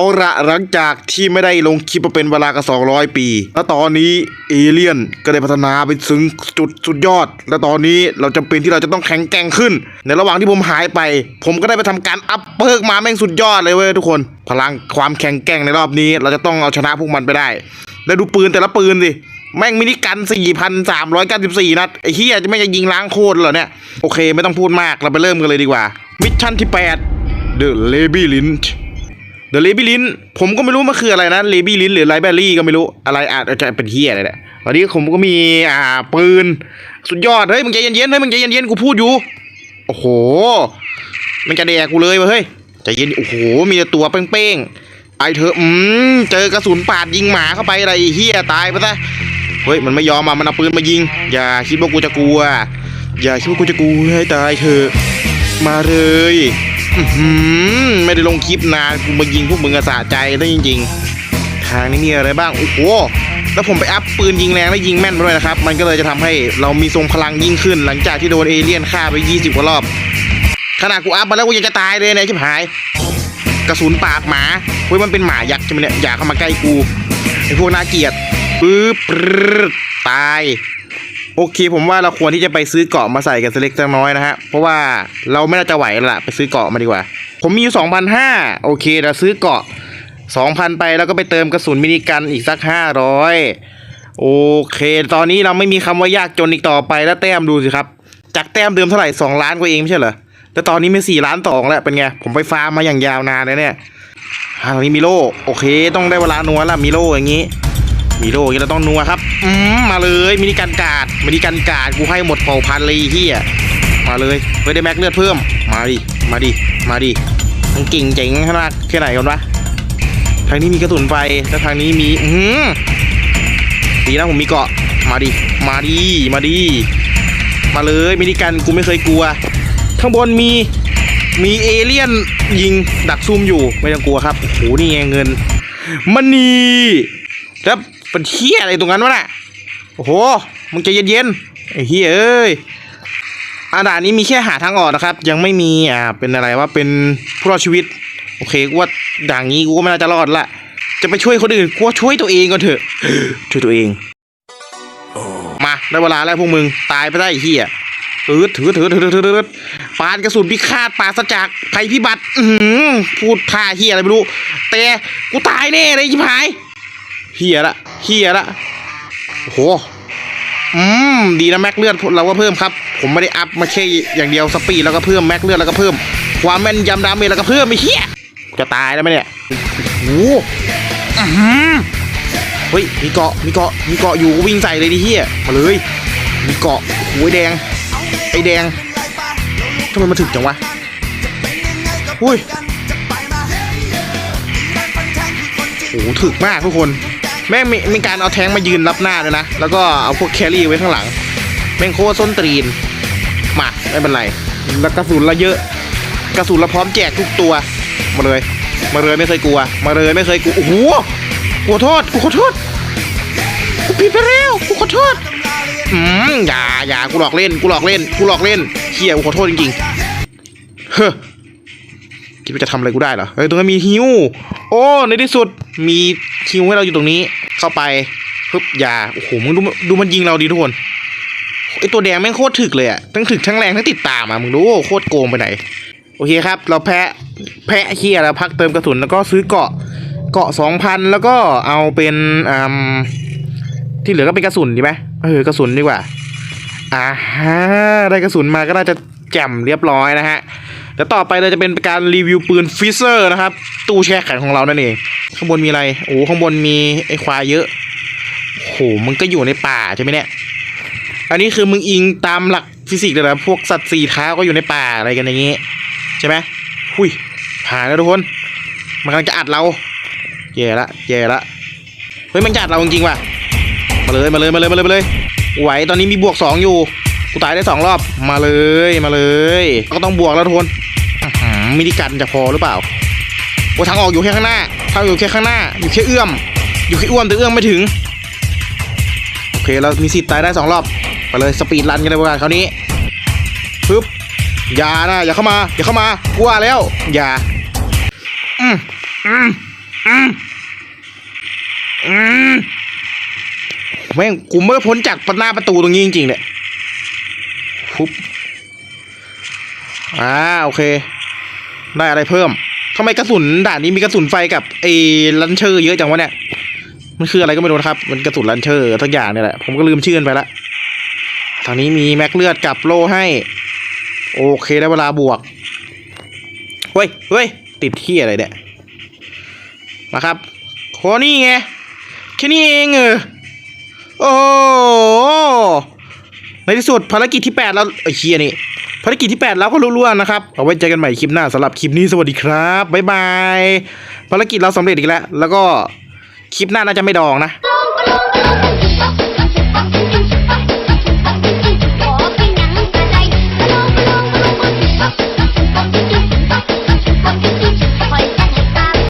เอาละหลังจากที่ไม่ได้ลงคลิปมาเป็นเวลากสองร้อยปี แล้วตอนนี้เอเลี่ยนก็ได้พัฒนาไปถึงจุดสุดยอด และตอนนี้เราจำเป็นที่เราจะต้องแข็งแกร่งขึ้น ในระหว่างที่ผมหายไป ผมก็ได้ไปทำการอัพเพิกมาแม่งสุดยอดเลยเว้ยทุกคน พลังความแข็งแกร่งในรอบนี้ เราจะต้องเอาชนะพวกมันไปได้ แล้วดูปืนแต่ละปืนสิแม่งมินิกัน 4,394 นัด ไอ้เฮียจะไม่จะยิงล้างโคตรเหรอเนี่ย โอเค ไม่ต้องพูดมาก เราไปเริ่มกันเลยดีกว่า มิชชั่นที่ 8 The Lady Lynch Labyrinth The Labyrinth ผมก็ไม่รู้มันคืออะไรนะ Labyrinth หรือ Library ก็ไม่รู้อะไรอาจจะเป็นเฮียอะไรเนี่ยวันนี้ผมก็มีอ่าปืนสุดยอดเฮ้ยมึงใจเย็นๆเฮ้ยมึงใจเย็นๆกูพูดอยู่โอ้โหมันจะแดกกูเลยเว้ยเฮ้ยใจเย็นโอ้โหมีแต่ตัวเป้งๆไปเถออืมเจอกระสุนปาดยิงหมาเข้าไปอะไรเฮียตายไปซะเฮ้ยมันไม่ยอมมามันเอาปืนมายิง อย่าคิดว่ากูจะกลัว อย่าคิดว่ากูจะกลัวให้ตายเถอมาเลย ไม่ได้ลงคลิปนานกูมายิงพวกมึงอะสะใจแล้จริง ๆ ทางนี้มีอะไรบ้างโอ้โหแล้วผมไปอัพปืนยิงแรงและยิงแม่นมาด้วยนะครับ มันก็เลยจะทำให้เรามีทรงพลังยิ่งขึ้น หลังจากที่โดนเอเลี่ยนฆ่าไป 20กว่ารอบขนาดกูอัพมาแล้วกูยังจะตายเลยเนี่ยชิบหาย กระสุนปากหมาเฮ้ยมันเป็นหมายักษ์ใช่ไหมเนี่ยอย่าเข้ามาใกล้กูไอพวกน่าเกลียดปึ๊บปรึ๊ดตาย โอเค ผมว่าเราควรที่จะไปซื้อเกาะมาใส่กันสเล็กสักน้อยนะฮะ เพราะว่าเราไม่น่าจะไหวละไปซื้อเกาะมาดีกว่า ผมมีอยู่สองพันห้าโอเค เราซื้อเกาะสองพันไปแล้วก็ไปเติมกระสุนมินิกันอีกสักห้าร้อยโอเค ตอนนี้เราไม่มีคำว่ายากจนอีกต่อไปแล้วแต้มดูสิครับ จากแต้มเดิมเท่าไหร่สองล้านกว่าเองไม่ใช่เหรอ แต่ตอนนี้มีสี่ล้านสองแล้วเป็นไง ผมไปฟาร์มมาอย่างยาวนานเลยเนี่ยตอนนี้มีโลโอเค ต้องได้เวลานัวแล้วมีโลอย่างนี้ มีโล่อย่างเราต้องนัวครับ อืมมาเลยมินิกันกาดมินิกันกาดกูให้หมดเผ่าพันธุ์เลยเฮียมาเลยเฮ้ยได้แม็กเลือดเพิ่ม มาดิ มาดิ มาดิมันเก่งเจ๋งขนาดแค่ไหนกันวะ ทางนี้มีกระสุนไฟแล้วทางนี้มี อือหือดีนะผมมีเกาะ มาดิ มาดิ มาดิ มาเลยมินิกันกูไม่เคยกลัว ข้างบนมีมีเอเลี่ยนยิงดักซุ่มอยู่ไม่ต้องกลัวครับโอ้โหนี่ไงเงินมันนี่แล้ว เป็นเฮียอะไรตรงนั้นวะน่ะโอ้โหมึงใจเย็นๆไอ้เฮียเอ้ยอาด่านนี้มีแค่หาทางออกนะครับ ยังไม่มีอ่าเป็นอะไรว่าเป็นผู้รอดชีวิต โอเคกูว่าด่างนี้กูก็ไม่น่าจะรอดละจะไปช่วยคนอื่นกูว่าช่วยตัวเองก่อนเถอะ ช่วยตัวเองมาได้เวลาแล้วพวกมึงตายไปได้ไอ้เฮียถือถือถือถือถือถือถือปานกระสุนพิฆาตปราศจากภัยพิบัติ อือหือพูดท่าเฮียอะไรไม่รู้ แต่กูตายแน่เลยชิบหาย เฮียละเฮียละโอ้โหอืมดีนะแม็กเลือดเราก็เพิ่มครับ ผมไม่ได้อัพมาแค่อย่างเดียวสปีดแล้วก็เพิ่มแม็กเลือดแล้วก็เพิ่ม ความแม่นยำดาเมจแล้วก็เพิ่มไอ้เฮียจะตายแล้วไหมเนี่ยโอ้โหอือหือเฮ้ยมีเกาะมีเกาะมีเกาะอยู่วิ่งใส่เลยดิเฮียมาเลย มีเกาะโอ้ยแดงไอแดงทำไมมาถึกจังวะอุ้ยโอ้โหถึกมากทุกคน แม่งมีมีการเอาแทงมายืนรับหน้าเลยนะ แล้วก็เอาพวกแครี่ไว้ข้างหลัง แม่งโคตรส้นตรีน มา ไม่เป็นไร แล้วกระสุนเราเยอะ กระสุนเราพร้อมแจกทุกตัว มาเลย มาเลยไม่เคยกลัว มาเลยไม่เคยกลัว โอ้โหกูขอโทษกูขอโทษกูผิดไปแล้วกูขอโทษอืมอย่าอย่ากูหลอกเล่น กูหลอกเล่น กูหลอกเล่นเฮียกูขอโทษจริงๆ เฮ้อคิดว่าจะทำอะไรกูได้เหรอเฮ้ยตรงนั้นมีฮิว โอ้ ในที่สุดมี ฮิวให้เราอยู่ตรงนี้เข้าไปปึ๊บอย่าโอ้โหมึงดูดูมันยิงเราดีทุกคนไอตัวแดงแม่งโคตรถึกเลยอะทั้งถึกทั้งแรงทั้งติดตามอะมึงรู้โคตรโกงไปไหน โอเคครับ เราแพ้แพ้เฮียแล้วพักเติมกระสุนแล้วก็ซื้อเกาะเกาะสองพันแล้วก็เอาเป็นอืมที่เหลือก็เป็นกระสุนดีไหมเออกระสุนดีกว่าอ่าฮะได้กระสุนมาก็น่าจะแจ่มเรียบร้อยนะฮะแล้วต่อไปเราจะเป็นการรีวิวปืนฟิเซอร์นะครับ ตู้แช่แข็งของเรานั่นเอง ข้างบนมีอะไร โอ้ข้างบนมีไอ้ควายเยอะโหมึงก็อยู่ในป่าใช่ไหมเนี่ย อันนี้คือมึงอิงตามหลักฟิสิกส์เลยนะพวกสัตว์สี่เท้าก็อยู่ในป่าอะไรกันอย่างงี้ ใช่ไหมหุยผ่านแล้วทุกคน มันกำลังจะอัดเราแย่ละแย่ละเฮ้ยมันจะอัดเราจริงๆว่ะมาเลยมาเลยมาเลยมาเลยมาเลยไหวตอนนี้มีบวกสองอยู่กูตายได้สองรอบมาเลยมาเลย ก็ต้องบวกแล้วทุกคนอื้อหือมินิกันจะพอหรือเปล่าโอ้ทางออกอยู่แค่ข้างหน้า ทางอยู่แค่ข้างหน้า อยู่แค่เอื้อม อยู่แค่เอื้อมแต่เอื้อมไม่ถึง โอเคเรามีสิทธิ์ตายได้สองรอบ ไปเลยสปีดรันกันเลยพวกเราคราวนี้ปึ๊บอย่านะอย่าเข้ามาอย่าเข้ามากลัวแล้ว อย่า อืมอืมอืมอืมแม่งกูไม่พ้นจากหน้าประตูตรงนี้จริงๆเนี่ยฟุบอ่าโอเค ได้อะไรเพิ่มำไมกระสุนด่านนี้มีกระสุนไฟกับไอ้ลันเชอร์เยอะจังวะเนี่ยมันคืออะไรก็ไม่รู้นะครับ มันกระสุนลันเชอร์ทักอย่างเนี่ยแหละ ผมก็ลืมชื่อนไปละทางนี้มีแม็กเลือดกับโล่ให้ โอเคได้เวลาบวก เฮ้ยเฮ้ยติดที่อะไรเนี่ยมาครับโคนี่ไงแค่นี้เองเออโอ้ในที่สุดภารกิจที่ 8 แล้วไอ้เคียนี่ ภารกิจที่ 8 แล้วก็รู้ๆนะครับ เอาไว้เจอกันใหม่คลิปหน้าสำหรับคลิปนี้สวัสดีครับบ๊ายบายภารกิจเราสำเร็จอีกแล้ว แล้วก็คลิปหน้าน่าจะไม่ดองนะ